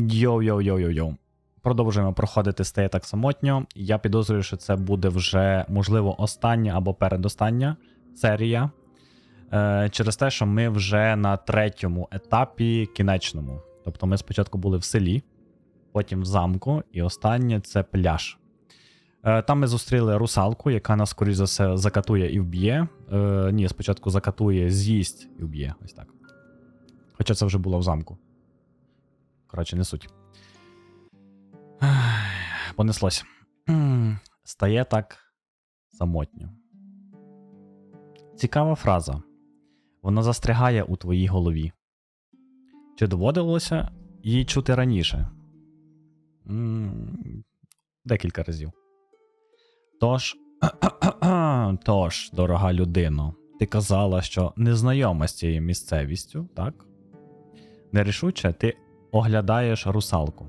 Йоу-йоу-йоу-йоу-йоу. Продовжуємо проходити стає так самотньо. Я підозрюю, що це буде вже, можливо, остання або передостання серія. Е, через те, що ми вже на третьому етапі кінечному. Тобто ми спочатку були в селі, потім в замку, і останнє це пляж. Е, там ми зустріли русалку, яка нас, скоріш за все, закатує і вб'є. Е, ні, спочатку закатує, з'їсть і вб'є. Ось так. Хоча це вже було в замку. Коротше, не суть. Понеслось. Стає так самотньо. Цікава фраза. Вона застрягає у твоїй голові. Чи доводилося її чути раніше? Декілька разів. Тож, тож, дорога людино, ти казала, що не знайома з цією місцевістю, так? Нерішуче ти оглядаєш русалку.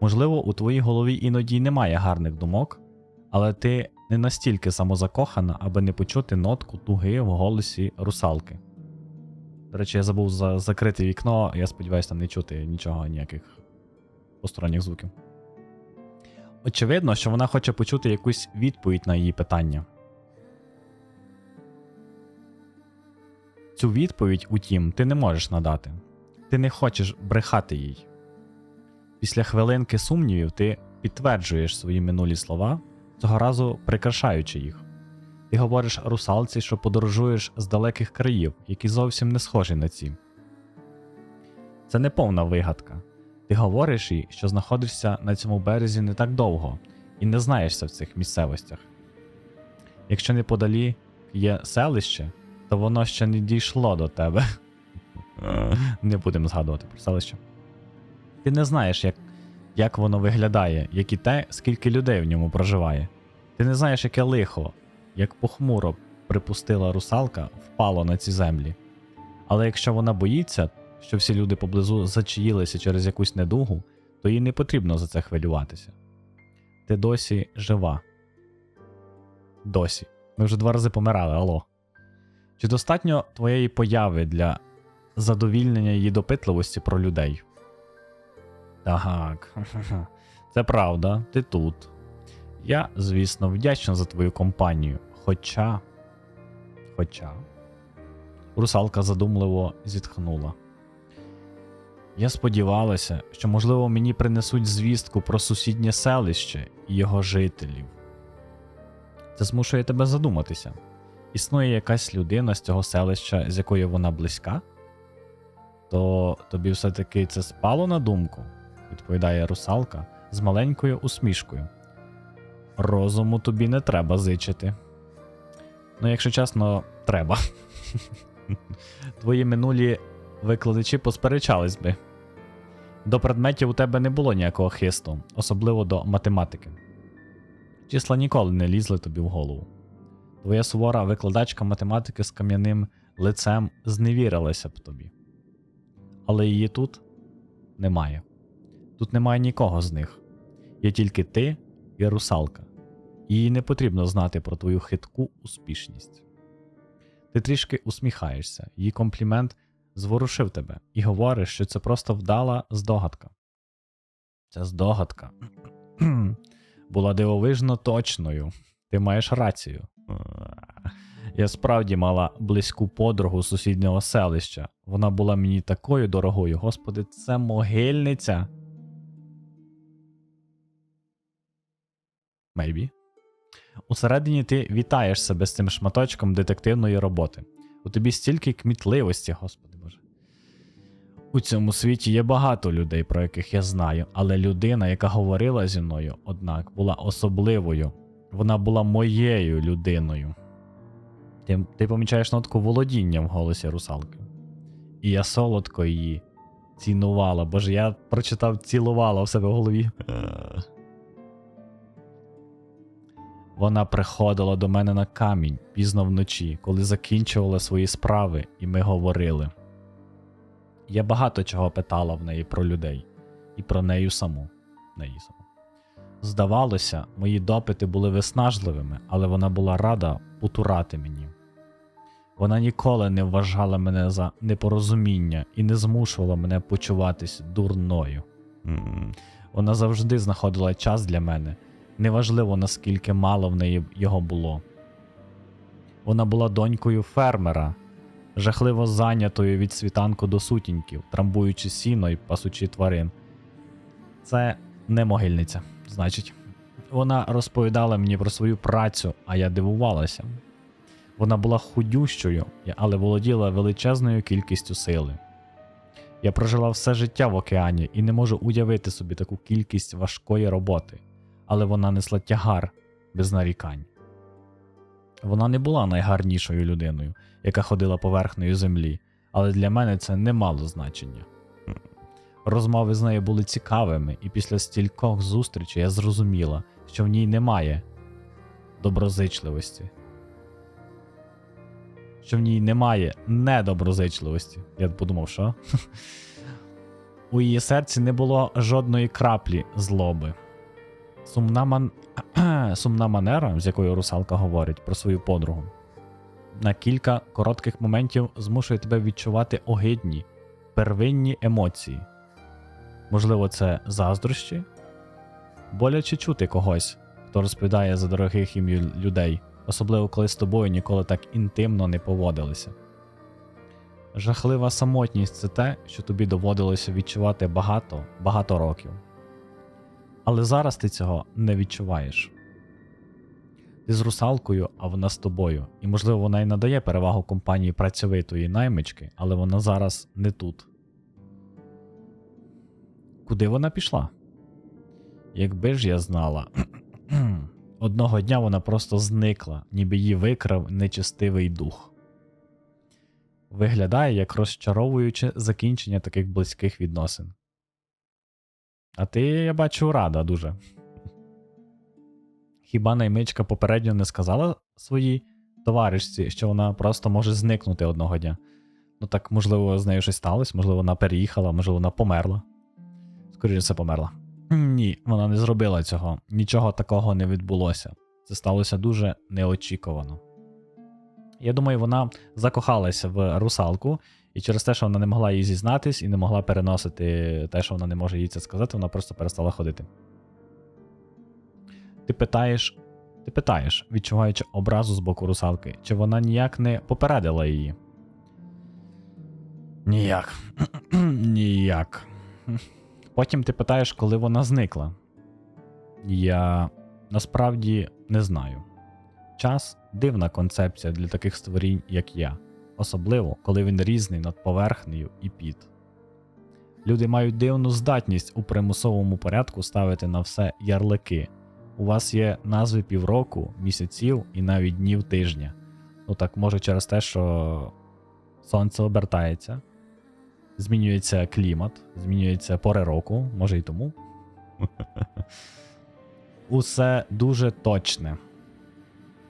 Можливо, у твоїй голові іноді немає гарних думок, але ти не настільки самозакохана, аби не почути нотку туги в голосі русалки. До речі, я забув за- закрити вікно, я сподіваюся, там не чути нічого, ніяких посторонніх звуків. Очевидно, що вона хоче почути якусь відповідь на її питання. Цю відповідь, утім, ти не можеш надати. Ти не хочеш брехати їй. Після хвилинки сумнівів ти підтверджуєш свої минулі слова, цього разу прикрашаючи їх. Ти говориш русалці, що подорожуєш з далеких країв, які зовсім не схожі на ці. Це не повна вигадка. Ти говориш їй, що знаходишся на цьому березі не так довго і не знаєшся в цих місцевостях. Якщо неподалік є селище, то воно ще не дійшло до тебе. Не будемо згадувати про селище. Ти не знаєш, як, як воно виглядає, як і те, скільки людей в ньому проживає. Ти не знаєш, яке лихо, як похмуро припустила русалка, впало на ці землі. Але якщо вона боїться, що всі люди поблизу зачаїлися через якусь недугу, то їй не потрібно за це хвилюватися. Ти досі жива. Досі. Ми вже два рази помирали, алло. Чи достатньо твоєї появи для задовільнення її допитливості про людей? Так, це правда, ти тут. Я, звісно, вдячна за твою компанію. Хоча. Хоча. Русалка задумливо зітхнула. Я сподівалася, що, можливо, мені принесуть звістку про сусіднє селище і його жителів. Це змушує тебе задуматися. Існує якась людина з цього селища, з якою вона близька? То тобі все-таки це спало на думку, відповідає русалка з маленькою усмішкою. Розуму тобі не треба зичити. Ну, якщо чесно, треба. Твої минулі викладачі посперечались би. До предметів у тебе не було ніякого хисту, особливо до математики. Числа ніколи не лізли тобі в голову. Твоя сувора викладачка математики з кам'яним лицем зневірилася б тобі. Але її тут немає. Тут немає нікого з них. Є тільки ти і русалка. Їй не потрібно знати про твою хитку успішність. Ти трішки усміхаєшся, її комплімент зворушив тебе і говориш, що це просто вдала здогадка. Ця здогадка була дивовижно точною. Ти маєш рацію. Я справді мала близьку подругу сусіднього селища. Вона була мені такою дорогою. Господи, це могильниця. Maybe. Усередині ти вітаєш себе з цим шматочком детективної роботи. У тобі стільки кмітливості, господи боже. У цьому світі є багато людей, про яких я знаю, але людина, яка говорила зі мною, однак, була особливою. Вона була моєю людиною. Ти, ти помічаєш нотку володіння в голосі русалки. І я солодко її цінувала. Боже, я прочитав цілувала в себе в голові. Вона приходила до мене на камінь пізно вночі, коли закінчувала свої справи, і ми говорили. Я багато чого питала в неї про людей і про нею саму. Неї саму. Здавалося, мої допити були виснажливими, але вона була рада потурати мені. Вона ніколи не вважала мене за непорозуміння і не змушувала мене почуватись дурною. Вона завжди знаходила час для мене. Неважливо, наскільки мало в неї його було. Вона була донькою фермера, жахливо зайнятою від світанку до сутінків, трамбуючи сіно і пасучи тварин. Це не могильниця, значить. Вона розповідала мені про свою працю, а я дивувалася. Вона була худющою, але володіла величезною кількістю сили. Я прожила все життя в океані і не можу уявити собі таку кількість важкої роботи, але вона несла тягар без нарікань. Вона не була найгарнішою людиною, яка ходила поверхнею землі, але для мене це не мало значення. Розмови з нею були цікавими, і після стількох зустрічей я зрозуміла, що в ній немає доброзичливості. Що в ній немає недоброзичливості. Я подумав, що? У її серці не було жодної краплі злоби. Сумна, ман... Сумна манера, з якою русалка говорить про свою подругу, на кілька коротких моментів змушує тебе відчувати огидні, первинні емоції. Можливо, це заздрощі? Боляче чути когось, хто розповідає за дорогих їм людей, особливо коли з тобою ніколи так інтимно не поводилися. Жахлива самотність це те, що тобі доводилося відчувати багато, багато років. Але зараз ти цього не відчуваєш. Ти з русалкою, а вона з тобою, і можливо вона й надає перевагу компанії працьовитої наймички, але вона зараз не тут. Куди вона пішла? Якби ж я знала. Одного дня вона просто зникла, ніби її викрав нечестивий дух. Виглядає як розчаровуюче закінчення таких близьких відносин. А ти, я бачу, рада дуже. Хіба наймичка попередньо не сказала своїй товаришці, що вона просто може зникнути одного дня? Ну так, можливо, з нею щось сталося, можливо, вона переїхала, можливо, вона померла. Скоріше все померла. Ні, вона не зробила цього. Нічого такого не відбулося. Це сталося дуже неочікувано. Я думаю, вона закохалася в русалку, і через те, що вона не могла їй зізнатись і не могла переносити те, що вона не може їй це сказати, вона просто перестала ходити. Ти питаєш, ти питаєш, відчуваючи образу з боку русалки, чи вона ніяк не попередила її? Ніяк. Ніяк. Потім ти питаєш, коли вона зникла. Я насправді не знаю. Час дивна концепція для таких створінь, як я, особливо коли він різний над поверхнею і під. Люди мають дивну здатність у примусовому порядку ставити на все ярлики. У вас є назви півроку, місяців і навіть днів тижня. Ну так може через те, що сонце обертається, змінюється клімат, змінюється пори року, може і тому. Усе дуже точне.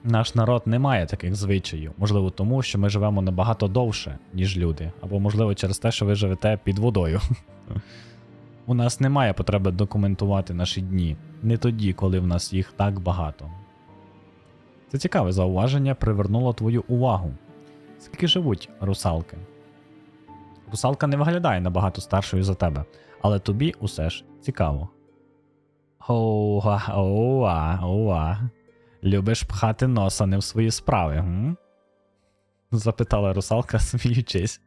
Наш народ не має таких звичаїв, можливо, тому, що ми живемо набагато довше, ніж люди, або, можливо, через те, що ви живете під водою. У нас немає потреби документувати наші дні, не тоді, коли в нас їх так багато. Це цікаве зауваження привернуло твою увагу. Скільки живуть русалки? Русалка не виглядає набагато старшою за тебе, але тобі усе ж цікаво. Оуа, оуа, оуа. Любиш пхати носа не в свої справи, гм? запитала русалка, сміючись.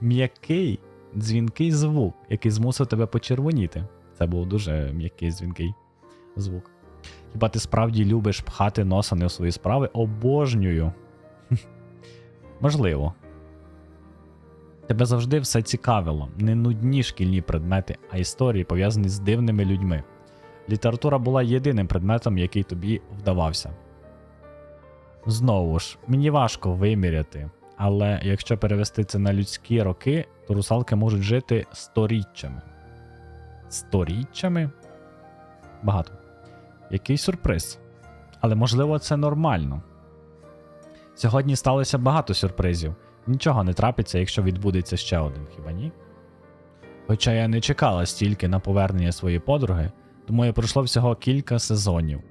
М'який, дзвінкий звук, який змусив тебе почервоніти. Це був дуже м'який дзвінкий звук. Хіба ти справді любиш пхати носа не в свої справи? Обожнюю. Можливо. Тебе завжди все цікавило, не нудні шкільні предмети, а історії, пов'язані з дивними людьми. Література була єдиним предметом, який тобі вдавався. Знову ж, мені важко виміряти, але якщо перевести це на людські роки, то русалки можуть жити сторіччями. Сторіччями? Багато. Який сюрприз. Але можливо це нормально. Сьогодні сталося багато сюрпризів. Нічого не трапиться, якщо відбудеться ще один, хіба ні? Хоча я не чекала стільки на повернення своєї подруги, тому я пройшло всього кілька сезонів.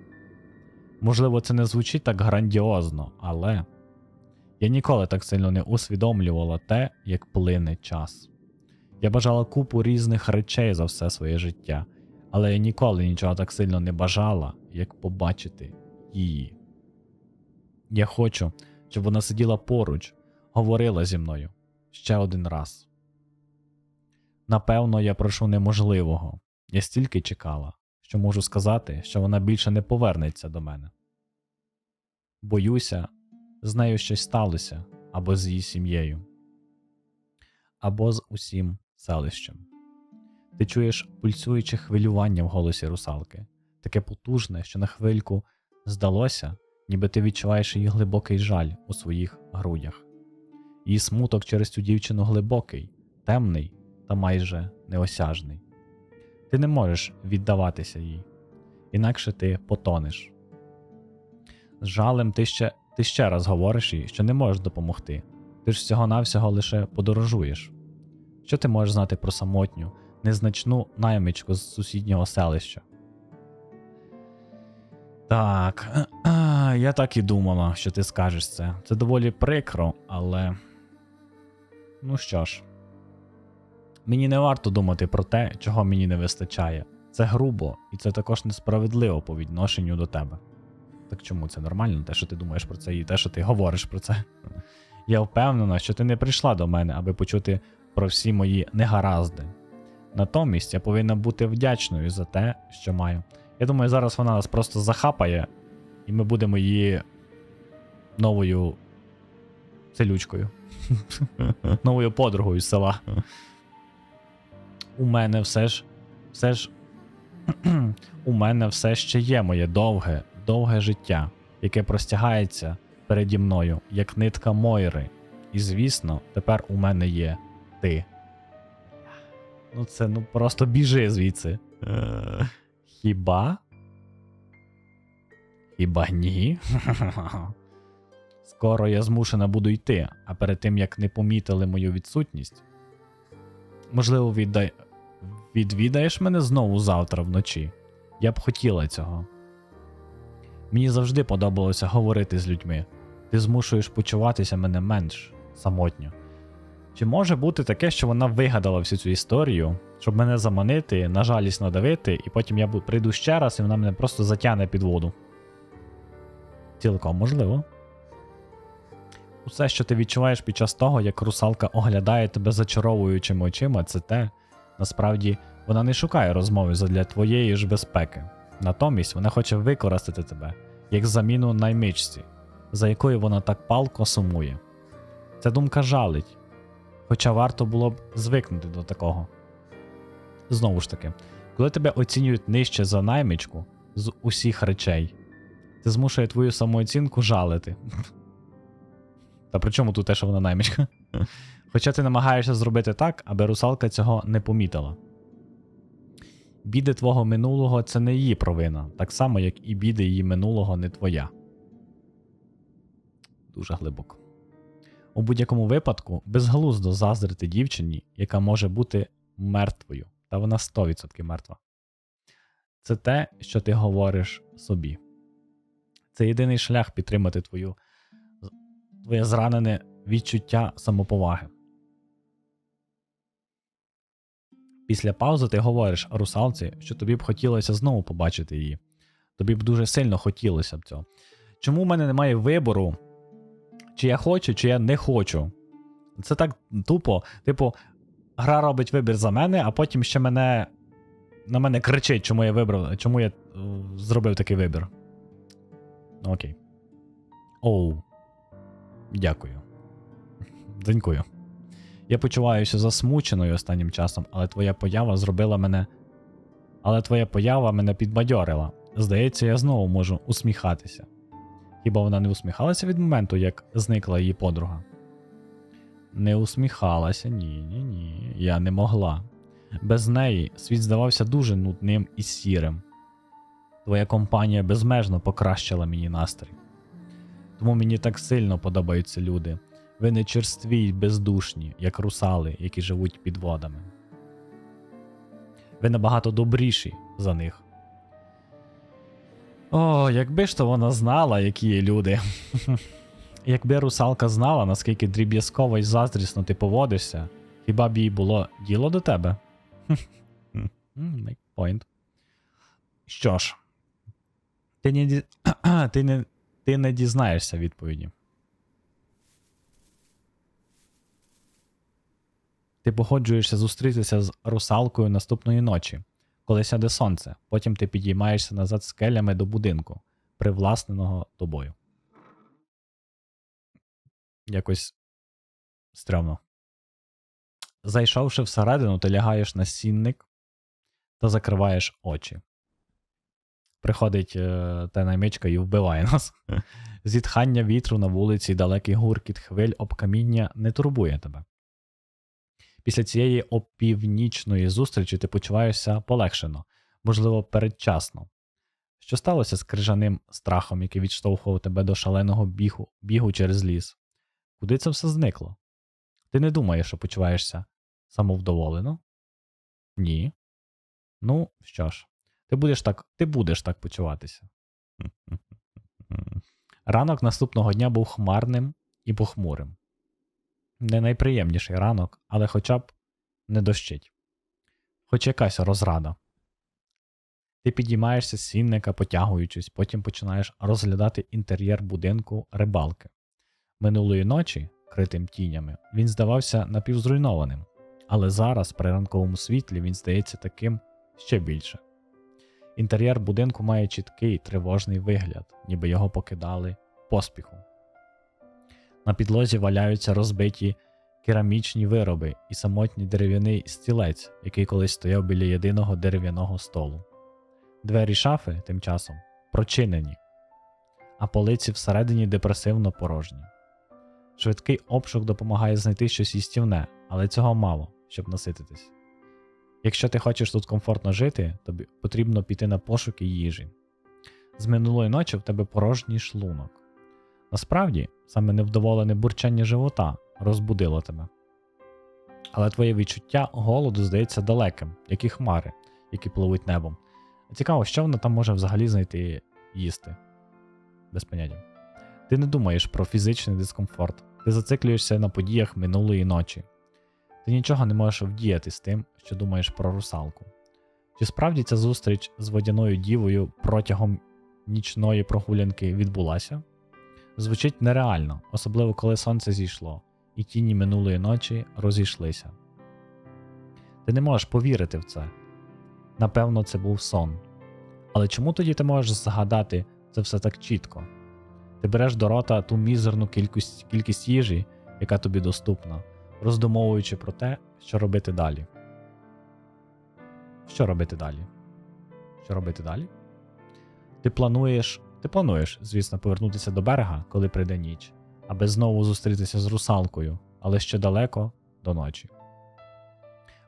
Можливо, це не звучить так грандіозно, але я ніколи так сильно не усвідомлювала те, як плине час. Я бажала купу різних речей за все своє життя, але я ніколи нічого так сильно не бажала, як побачити її. Я хочу, щоб вона сиділа поруч, говорила зі мною ще один раз. Напевно, я прошу неможливого. Я стільки чекала, що можу сказати, що вона більше не повернеться до мене. Боюся, з нею щось сталося або з її сім'єю, або з усім селищем. Ти чуєш пульсуюче хвилювання в голосі русалки, таке потужне, що на хвильку здалося, ніби ти відчуваєш її глибокий жаль у своїх грудях. Її смуток через цю дівчину глибокий, темний та майже неосяжний. Ти не можеш віддаватися їй, інакше ти потонеш. З жалем ти ще, ти ще раз говориш їй, що не можеш допомогти. Ти ж всього-навсього лише подорожуєш. Що ти можеш знати про самотню, незначну наймичку з сусіднього селища? Так, я так і думала, що ти скажеш це. Це доволі прикро, але. Ну що ж, мені не варто думати про те, чого мені не вистачає. Це грубо, і це також несправедливо по відношенню до тебе. Так чому це нормально, те, що ти думаєш про це, і те, що ти говориш про це? Я впевнена, що ти не прийшла до мене, аби почути про всі мої негаразди. Натомість я повинна бути вдячною за те, що маю. Я думаю, зараз вона нас просто захапає, і ми будемо її новою селючкою. новою подругою з села. У мене все ж. Все ж. У мене все ще є моє довге, довге життя, яке простягається переді мною, як нитка Мойри. І звісно, тепер у мене є ти. Ну, це ну просто біжи звідси. Е, Хіба? Хіба ні? Скоро я змушена буду йти, а перед тим як не помітили мою відсутність. Можливо, віддай... відвідаєш мене знову завтра вночі. Я б хотіла цього. Мені завжди подобалося говорити з людьми. Ти змушуєш почуватися мене менш самотньо. Чи може бути таке, що вона вигадала всю цю історію, щоб мене заманити, на жалість надавити, і потім я прийду ще раз, і вона мене просто затягне під воду? Цілком можливо. Усе, що ти відчуваєш під час того, як русалка оглядає тебе зачаровуючими очима, це те, насправді, вона не шукає розмови задля твоєї ж безпеки. Натомість вона хоче використати тебе як заміну наймичці, за якою вона так палко сумує. Ця думка жалить, хоча варто було б звикнути до такого. Знову ж таки, коли тебе оцінюють нижче за наймичку з усіх речей, це змушує твою самооцінку жалити. Та при чому тут те, що вона наймичка? Хоча ти намагаєшся зробити так, аби русалка цього не помітила. Біди твого минулого це не її провина, так само, як і біди її минулого не твоя. Дуже глибоко. У будь-якому випадку безглуздо заздрити дівчині, яка може бути мертвою, та вона 100% мертва. Це те, що ти говориш собі. Це єдиний шлях підтримати твою, твоє зранене відчуття самоповаги. Після паузи ти говориш русалці, що тобі б хотілося знову побачити її. Тобі б дуже сильно хотілося б цього. Чому в мене немає вибору, чи я хочу, чи я не хочу? Це так тупо. Типу, гра робить вибір за мене, а потім ще мене на мене кричить, чому я вибрав, чому я е, зробив такий вибір. Ну, окей. Оу. Дякую. Дякую. Я почуваюся засмученою останнім часом, але твоя поява зробила мене. Але твоя поява мене підбадьорила. Здається, я знову можу усміхатися. Хіба вона не усміхалася від моменту, як зникла її подруга? Не усміхалася, ні, ні, ні. Я не могла. Без неї світ здавався дуже нудним і сірим. Твоя компанія безмежно покращила мені настрій. Тому мені так сильно подобаються люди. Ви не черстві й бездушні, як русали, які живуть під водами. Ви набагато добріші за них. О, якби ж то вона знала, які є люди. Якби русалка знала, наскільки дріб'язково й заздрісно ти поводишся, Хіба б їй було діло до тебе? Make point. Що ж, ти не, ти, не... ти не дізнаєшся відповіді. Ти погоджуєшся зустрітися з русалкою наступної ночі, коли сяде сонце. Потім ти підіймаєшся назад скелями до будинку, привласненого тобою. Якось стрьомно. Зайшовши всередину, ти лягаєш на сінник та закриваєш очі. Приходить е, та наймичка і вбиває нас. Зітхання вітру на вулиці, далекий гуркіт хвиль об каміння не турбує тебе. Після цієї опівнічної зустрічі ти почуваєшся полегшено, можливо, передчасно. Що сталося з крижаним страхом, який відштовхував тебе до шаленого бігу, бігу через ліс? Куди це все зникло? Ти не думаєш, що почуваєшся самовдоволено? Ні. Ну, що ж, ти будеш так, ти будеш так почуватися. Ранок наступного дня був хмарним і похмурим. Не найприємніший ранок, але хоча б не дощить. Хоч якась розрада. Ти підіймаєшся з сінника, потягуючись, потім починаєш розглядати інтер'єр будинку рибалки. Минулої ночі, критим тінями, він здавався напівзруйнованим, але зараз, при ранковому світлі, він здається таким ще більше. Інтер'єр будинку має чіткий тривожний вигляд, ніби його покидали поспіху. На підлозі валяються розбиті керамічні вироби і самотній дерев'яний стілець, який колись стояв біля єдиного дерев'яного столу. Двері шафи тим часом прочинені, а полиці всередині депресивно порожні. Швидкий обшук допомагає знайти щось їстівне, але цього мало, щоб насититись. Якщо ти хочеш тут комфортно жити, тобі потрібно піти на пошуки їжі. З минулої ночі в тебе порожній шлунок. Насправді, саме невдоволене бурчання живота розбудило тебе. Але твоє відчуття голоду здається далеким, як і хмари, які пливуть небом. Цікаво, що вона там може взагалі знайти їсти. Без поняття. Ти не думаєш про фізичний дискомфорт, ти зациклюєшся на подіях минулої ночі. Ти нічого не можеш вдіяти з тим, що думаєш про русалку. Чи справді ця зустріч з водяною дівою протягом нічної прогулянки відбулася? Звучить нереально, особливо коли сонце зійшло, і тіні минулої ночі розійшлися. Ти не можеш повірити в це. Напевно, це був сон. Але чому тоді ти можеш згадати це все так чітко? Ти береш до рота ту мізерну кількість, кількість їжі, яка тобі доступна, роздумовуючи про те, що робити далі. Що робити далі? Що робити далі? Ти плануєш, ти плануєш, звісно, повернутися до берега, коли прийде ніч, аби знову зустрітися з русалкою, але ще далеко до ночі.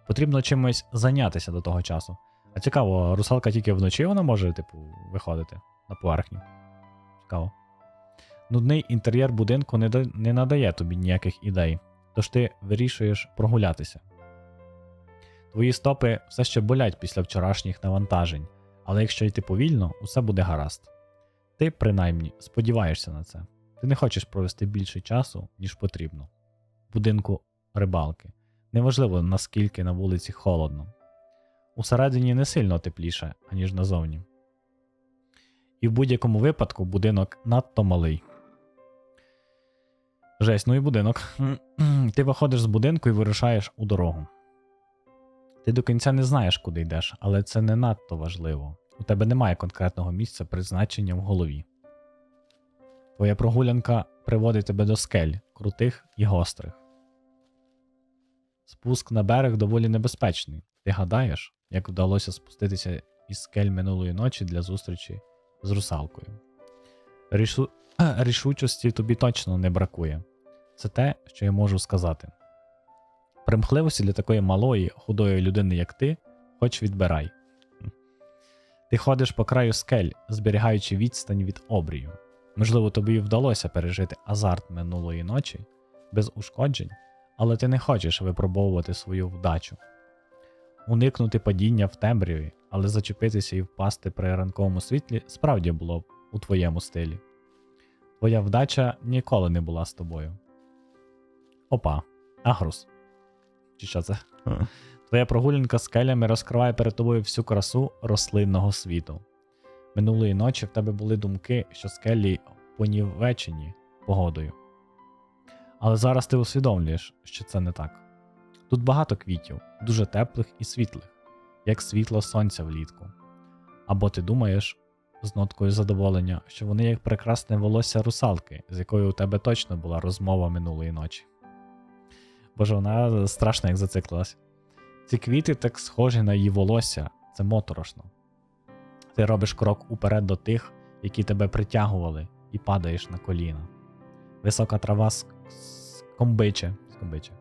Потрібно чимось зайнятися до того часу. А цікаво, русалка тільки вночі вона може, типу, виходити на поверхню. Цікаво. Нудний інтер'єр будинку не, да- не надає тобі ніяких ідей, тож ти вирішуєш прогулятися. Твої стопи все ще болять після вчорашніх навантажень, але якщо йти повільно, усе буде гаразд. Ти, принаймні, сподіваєшся на це. Ти не хочеш провести більше часу, ніж потрібно. В будинку рибалки. Неважливо, наскільки на вулиці холодно. Усередині не сильно тепліше, аніж назовні. І в будь-якому випадку будинок надто малий. Жесть, ну і будинок. Ти виходиш з будинку і вирушаєш у дорогу. Ти до кінця не знаєш, куди йдеш, але це не надто важливо. У тебе немає конкретного місця призначення в голові. Твоя прогулянка приводить тебе до скель, крутих і гострих. Спуск на берег доволі небезпечний. Ти гадаєш, як вдалося спуститися із скель минулої ночі для зустрічі з русалкою. Рішучості тобі точно не бракує. Це те, що я можу сказати. Примхливості для такої малої, худої людини, як ти, хоч відбирай. Ти ходиш по краю скель, зберігаючи відстань від обрію. Можливо, тобі вдалося пережити азарт минулої ночі без ушкоджень, але ти не хочеш випробовувати свою вдачу. Уникнути падіння в темряві, але зачепитися і впасти при ранковому світлі справді було б у твоєму стилі. Твоя вдача ніколи не була з тобою. Опа, Агрус. Чи що це? Твоя прогулянка скелями розкриває перед тобою всю красу рослинного світу. Минулої ночі в тебе були думки, що скелі понівечені погодою. Але зараз ти усвідомлюєш, що це не так. Тут багато квітів, дуже теплих і світлих, як світло сонця влітку. Або ти думаєш з ноткою задоволення, що вони як прекрасне волосся русалки, з якою у тебе точно була розмова минулої ночі. Боже, вона страшно як зациклилась. Ці квіти так схожі на її волосся, це моторошно. Ти робиш крок уперед до тих, які тебе притягували, і падаєш на коліна. Висока трава скомбиче, скомбиче.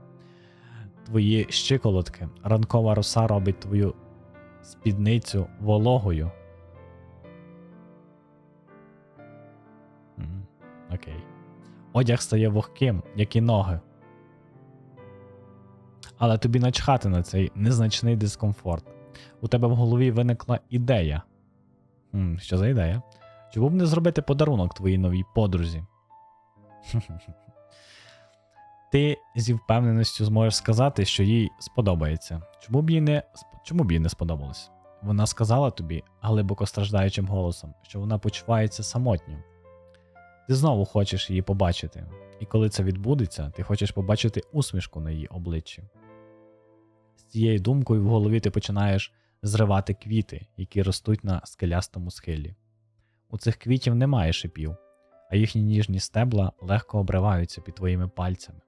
Твої щиколотки, ранкова роса робить твою спідницю вологою. Окей. Одяг стає вогким, як і ноги. Але тобі начхати на цей незначний дискомфорт. У тебе в голові виникла ідея. Хм, що за ідея? Чому б не зробити подарунок твоїй новій подрузі? Ти зі впевненістю зможеш сказати, що їй сподобається. Чому б їй не, чому б їй не сподобалось? Вона сказала тобі глибоко страждаючим голосом, що вона почувається самотньо. Ти знову хочеш її побачити, і коли це відбудеться, ти хочеш побачити усмішку на її обличчі. З цією думкою в голові ти починаєш зривати квіти, які ростуть на скелястому схилі. У цих квітів немає шипів, а їхні ніжні стебла легко обриваються під твоїми пальцями.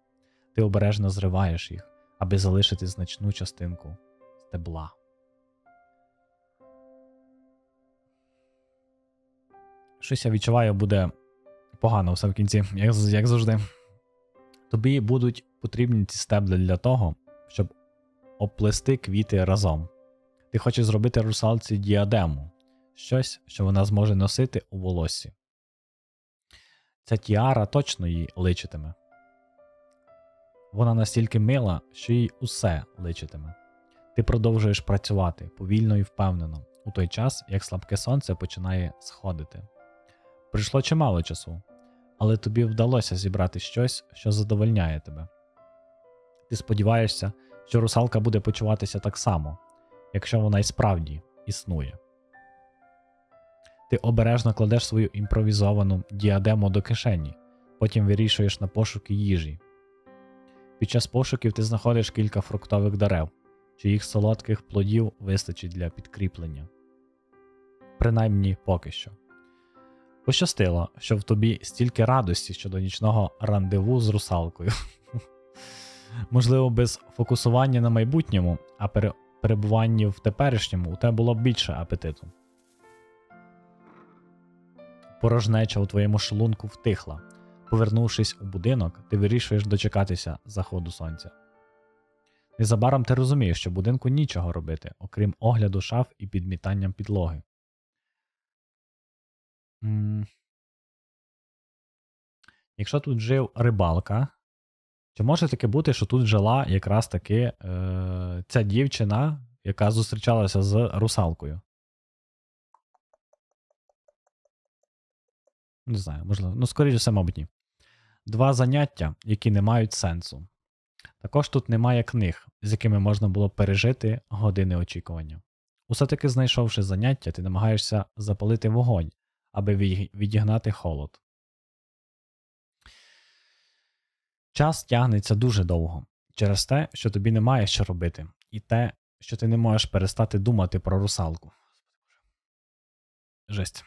Ти обережно зриваєш їх, аби залишити значну частинку стебла. Щось я відчуваю, буде погано все в кінці, як, як завжди. Тобі будуть потрібні ці стебли для того, щоб оплести квіти разом. Ти хочеш зробити русалці діадему, щось, що вона зможе носити у волоссі. Ця тіара точно їй личитиме. Вона настільки мила, що їй усе личитиме. Ти продовжуєш працювати повільно і впевнено, у той час, як слабке сонце починає сходити. Прийшло чимало часу, але тобі вдалося зібрати щось, що задовольняє тебе. Ти сподіваєшся, що русалка буде почуватися так само, якщо вона й справді існує. Ти обережно кладеш свою імпровізовану діадему до кишені, потім вирішуєш на пошуки їжі. Під час пошуків ти знаходиш кілька фруктових дерев, чиїх солодких плодів вистачить для підкріплення. Принаймні поки що. Пощастило, що в тобі стільки радості щодо нічного рандеву з русалкою. Можливо, без фокусування на майбутньому, а перебуванні в теперішньому у тебе було б більше апетиту. Порожнеча у твоєму шлунку втихла. Повернувшись у будинок, ти вирішуєш дочекатися заходу сонця. Незабаром ти розумієш, що будинку нічого робити, окрім огляду шаф і підмітанням підлоги. Якщо тут жив рибалка, чи може таке бути, що тут жила якраз таки е, ця дівчина, яка зустрічалася з русалкою? Не знаю, можливо. Ну, скоріше все, мабуть, ні. Два заняття, які не мають сенсу. Також тут немає книг, з якими можна було пережити години очікування. Усе таки знайшовши заняття, ти намагаєшся запалити вогонь, аби відігнати холод. Час тягнеться дуже довго через те, що тобі немає що робити, і те, що ти не можеш перестати думати про русалку. Жесть.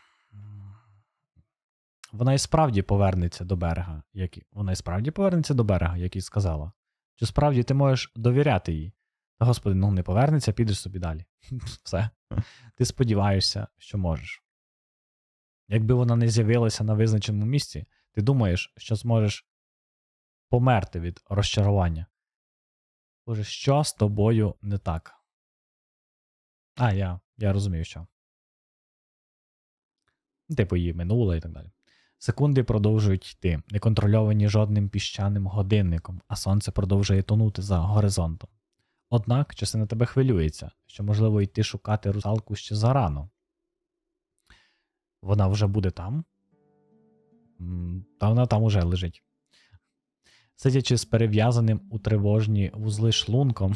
Вона і справді повернеться до берега, як вона і справді повернеться до берега, як і сказала. Чи справді ти можеш довіряти їй? Та господи, ну не повернеться, підеш собі далі. Все. Ти сподіваєшся, що можеш. Якби вона не з'явилася на визначеному місці, ти думаєш, що зможеш померти від розчарування. Боже, що з тобою не так? А, я, я розумію, що. Типу її минуле і так далі. Секунди продовжують йти, не контрольовані жодним піщаним годинником, а сонце продовжує тонути за горизонтом. Однак частина тебе хвилюється, що можливо йти шукати русалку ще зарано. Вона вже буде там? Та вона там уже лежить. Сидячи з перев'язаним у тривожні вузли шлунком,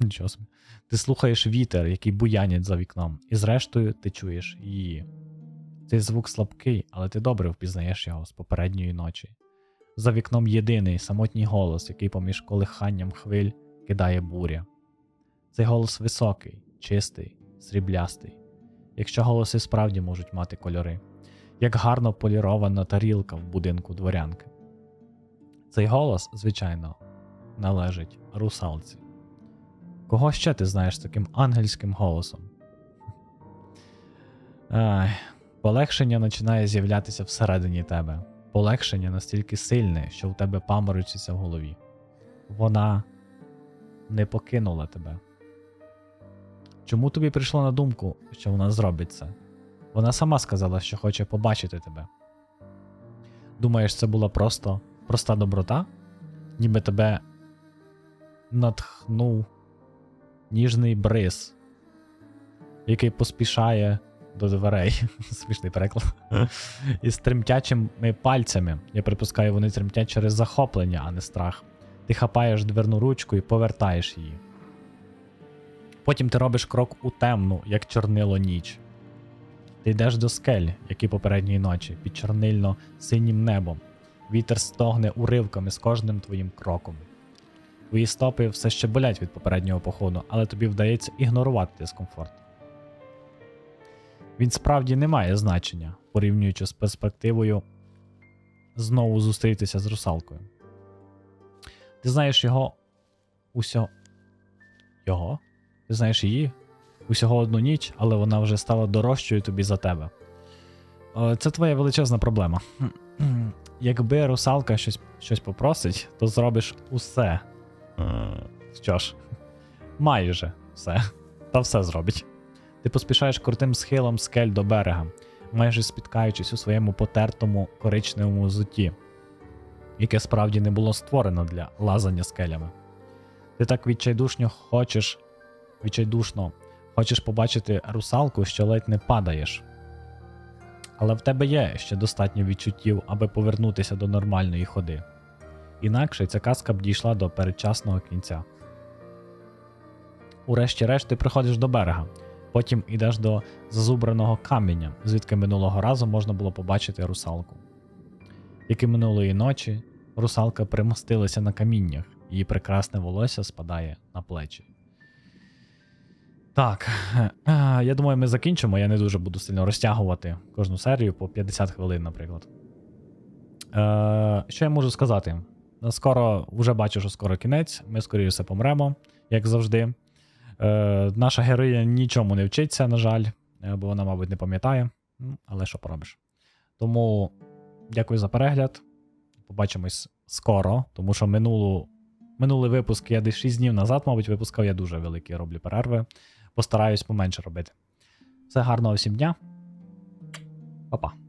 ти слухаєш вітер, який буянить за вікном, і зрештою ти чуєш її. Цей звук слабкий, але ти добре впізнаєш його з попередньої ночі. За вікном єдиний самотній голос, який поміж колиханням хвиль кидає буря. Цей голос високий, чистий, сріблястий, якщо голоси справді можуть мати кольори, як гарно полірована тарілка в будинку дворянки. Цей голос, звичайно, належить русалці. Кого ще ти знаєш таким ангельським голосом? Ай, полегшення починає з'являтися всередині тебе. Полегшення настільки сильне, що в тебе паморочиться в голові. Вона не покинула тебе. Чому тобі прийшло на думку, що вона зробить це? Вона сама сказала, що хоче побачити тебе. Думаєш, це була просто проста доброта? Ніби тебе натхнув ніжний бриз, який поспішає до дверей. Смішний переклад. Із тремтячими пальцями. Я припускаю, вони тремтять через захоплення, а не страх. Ти хапаєш дверну ручку і повертаєш її. Потім ти робиш крок у темну, як чорнило ніч. Ти йдеш до скель, як і попередньої ночі, під чорнильно синім небом. Вітер стогне уривками з кожним твоїм кроком. Твої стопи все ще болять від попереднього походу, але тобі вдається ігнорувати дискомфорт. Він справді не має значення, порівнюючи з перспективою знову зустрітися з русалкою. Ти знаєш його усього. Його? Ти знаєш її усього одну ніч, але вона вже стала дорожчою тобі за тебе. Е, Це твоя величезна проблема. Якби русалка щось, щось попросить, то зробиш усе. Е, Що ж, майже все. Та все зробить. Ти поспішаєш крутим схилом скель до берега, майже спіткаючись у своєму потертому коричневому взутті, яке справді не було створено для лазання скелями. Ти так відчайдушно хочеш, відчайдушно хочеш побачити русалку, що ледь не падаєш. Але в тебе є ще достатньо відчуттів, аби повернутися до нормальної ходи. Інакше ця казка б дійшла до передчасного кінця. Урешті-решт ти приходиш до берега, потім йдеш до зазубраного каменя, звідки минулого разу можна було побачити русалку. Як і минулої ночі, русалка примостилася на каміннях, її прекрасне волосся спадає на плечі. Так, я думаю, ми закінчимо. Я не дуже буду сильно розтягувати кожну серію по 50 хвилин, наприклад. Е, що я можу сказати? Скоро вже бачу, що скоро кінець. Ми скоріше помремо, як завжди. Е, наша героїня нічому не вчиться, на жаль, е, бо вона, мабуть, не пам'ятає. Але що поробиш? Тому дякую за перегляд. Побачимось скоро, тому що минулу, минулий випуск я десь 6 днів назад, мабуть, випускав. Я дуже великі роблю перерви. Постараюсь поменше робити. Все гарного всім дня. Па-па.